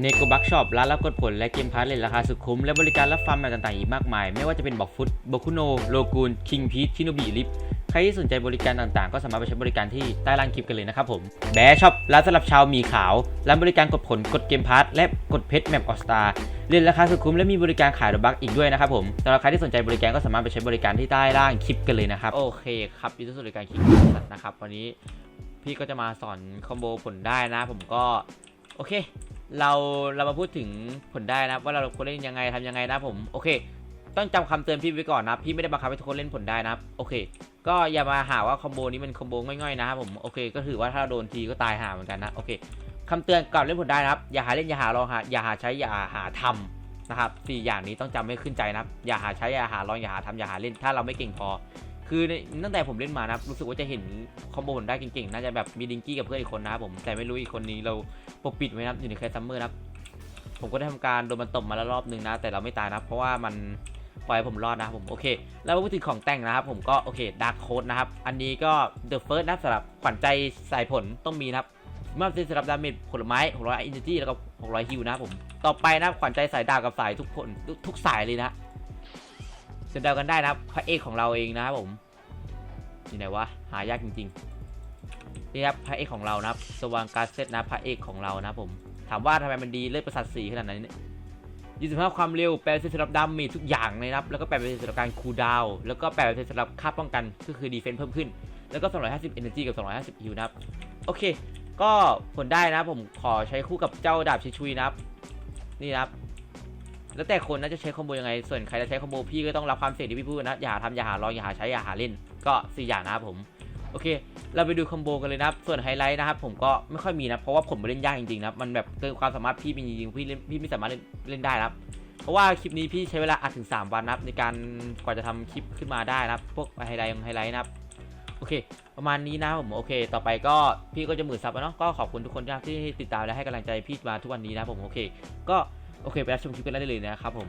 เนโกบักช็อปร้านรับกดผลและเกมพาร์ทเลนราคาสุดคุ้ม และบริการรับฟาร์มแบบต่างๆ อีกมากมาย ไม่ว่าจะเป็นบอกฟุตโบคุโนโลกูนคิงพีทชิโนบิลิฟใครที่สนใจบริการต่างๆ ก็สามารถไปใช้บริการที่ใต้ล่างคลิปกันเลยนะครับผมแบช็อปร้านสำหรับชาวมีขาวร้านบริการกดผลกดเกมพาร์ทและกดเพชรแมปออสตาเล่นราคาสุดคุ้มและมีบริการขายดอกบักอีกด้วยนะครับผมสำหรับใครที่สนใจบริการก็สามารถไปใช้บริการที่ใต้ล่างคลิปกันเลยนะครับโอเคครับยินดีต้อนรับบริการคลิปสัตว์นะครับวันนี้พี่ก็จะมาสอนคอมโบผลได้นะ ผมก็โอเค เราเรามาพูดถึงผลได้นะว่าเราควรเล่นยังไงทำยังไงนะผมโอเค ต้องจำคำเตือนพี่ไว้ก่อนนะพี่ไม่ได้บังคับให้ทุกคนเล่นผลได้นะโอเค ก็อย่ามาหาว่าคอมโบนี้เป็นคอมโบง่อยๆนะครับผมโอเค ก็ถือว่าถ้าโดนทีก็ตายหาเหมือนกันนะโอเคคำเตือนก่อนเล่นผลได้นะครับ อย่าหาเล่นอย่าหาลองหาอย่าหาใช้อย่าหาทำนะครับสี่อย่างนี้ต้องจำให้ขึ้นใจนะครับอย่าหาใช้อย่าหาลองอย่าหาทำอย่าหาเล่นถ้าเราไม่เก่งพอ คือในตั้งแต่ผมเล่นมานะครับรู้สึกว่าจะเห็นคอมโบผลได้เก่งๆ น่าจะแบบมีดิงกี้กับเพื่อนอีกคนนะครับผม แต่ไม่รู้อีกคนนี้เราปกปิดไว้นะครับอยู่ในแคสซัมเมอร์นะครับผมก็ได้ทำการโดนมันตบมาแล้วรอบนึงนะ แต่เราไม่ตายนะเพราะว่ามันปล่อยให้ผมรอดนะครับผมโอเค แล้วพูดถึงของแต่งนะครับผมก็โอเคดาร์คโค้ดนะครับ อันนี้ก็ The First นะครับสำหรับขวัญใจสายผลต้องมีนะครับมื่อเป็นสำหรับดาเมจผลไม้ 600 Energy แล้วก็ 600 ฮิวนะครับผม ต่อไปนะขวัญใจสายดาวกับสายทุกคนทุกทุกสายเลยนะ สนเดากันได้นะครับพระเอกของเราเองนะครับผมนี่ไหนวะหายากจริงๆนี่ครับพระเอกของเรานะครับสว่างการเซตนะพระเอกของเรานะครับผมถามว่าทำไมมันดีเลือดประสาทสีขนาดนั้นเนี่ย25 ความเร็ว แปลเป็นสำหรับดาเมจทุกอย่างเลยนะครับ แล้วก็แปลเป็นสำหรับการคูลดาวแล้วก็แปลเป็นสำหรับค่าป้องกัน ก็คือดีเฟนส์เพิ่มขึ้น แล้วก็ 250 energy กับ 250 ฮิวนะครับ โอเค ก็ผลได้นะผมขอใช้คู่กับเจ้าดาบชิชุยนะครับ นี่นะครับ แล้วแต่คนน่าจะใช้คอมโบยังไง ส่วนใครจะใช้คอมโบพี่ก็ต้องรับความเสี่ยงที่พี่พูดนะ อย่าทำอย่าหาลองอย่าหาใช้อย่าหาเล่น ก็สี่อย่างนะครับผม โอเค เราไปดูคอมโบกันเลยนะครับ ส่วนไฮไลท์นะครับผมก็ไม่ค่อยมีนะ เพราะว่าผมไปเล่นยากจริงๆนะ มันแบบเกินความสามารถพี่เป็นจริงๆพี่เล่นพี่ไม่สามารถเล่นเล่นได้นะครับ เพราะว่าคลิปนี้พี่ใช้เวลาอัดถึง 3 วันนะครับในการกว่าจะทำคลิปขึ้นมาได้นะครับ พวกไฮไลท์ไฮไลท์นะครับ โอเค ประมาณนี้นะผมโอเค ต่อไปก็พี่ก็จะหมื่นซับแล้วเนาะ ก็ขอบคุณทุกคนนะที่ติดตามและให้กำลังใจพี่มาทุกวันนี้นะผมโอเค ก็ โอเคไปรับชมคลิปกันได้เลยนะครับผม